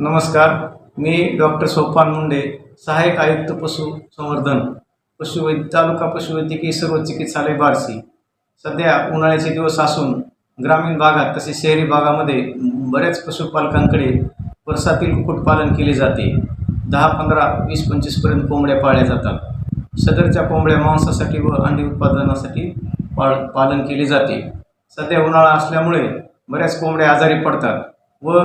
नमस्कार. मी डॉक्टर सोपान मुंडे सहाय्यक आयुक्त पशु संवर्धन पशुवैद्य तालुका पशुवैद्यकीय सर्व चिकित्सालय बारसी सध्या उन्हाळ्याचे दिवस असून ग्रामीण भागात तसेच शहरी भागामध्ये बऱ्याच पशुपालकांकडे वर्षातील कुक्कुटपालन केले जाते. दहा पंधरा वीस पंचवीसपर्यंत कोंबड्या पाळल्या जातात. सदरच्या कोंबड्या मांसासाठी व अंडी उत्पादनासाठी पाळ पालन केले जाते. सध्या उन्हाळा असल्यामुळे बऱ्याच कोंबड्या आजारी पडतात व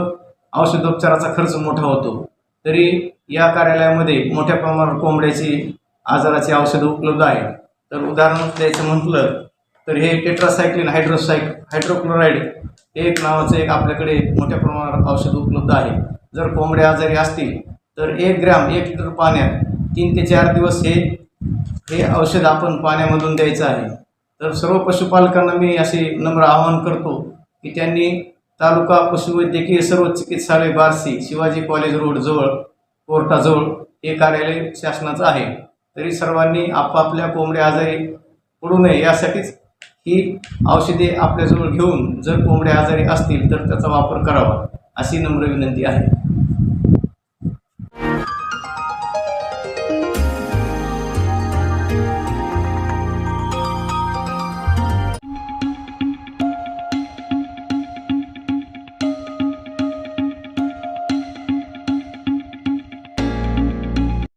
औषधोपचाराचा खर्च मोठा होतो. तरी या कार्यालयामध्ये मोठ्या प्रमाणावर कोंबड्याची आजाराची औषधं उपलब्ध आहेत. तर उदाहरण द्यायचं म्हटलं तर हे टेट्रासायक्लिन हायड्रोसायक हायड्रोक्लोराईड हे एक नावाचं एक आपल्याकडे मोठ्या प्रमाणावर औषध उपलब्ध आहे. जर कोंबड्या आजारी असतील तर एक ग्रॅम एक लिटर पाण्यात तीन ते चार दिवस हे हे औषध आपण पाण्यामधून द्यायचं आहे. तर सर्व पशुपालकांना मी असे नम्र आवाहन करतो की त्यांनी तालुका पशुवैद्यकीय सर्व चिकित्सालय बारसी शिवाजी कॉलेज रोड जवळ कोर्टाजवळ हे कार्यालय शासनाचं आहे. तरी सर्वांनी आपापल्या कोंबड्या आजारी पडू नये यासाठीच ही औषधे आपल्याजवळ घेऊन जर कोंबड्या आजारी असतील तर त्याचा वापर करावा अशी नम्र विनंती आहे.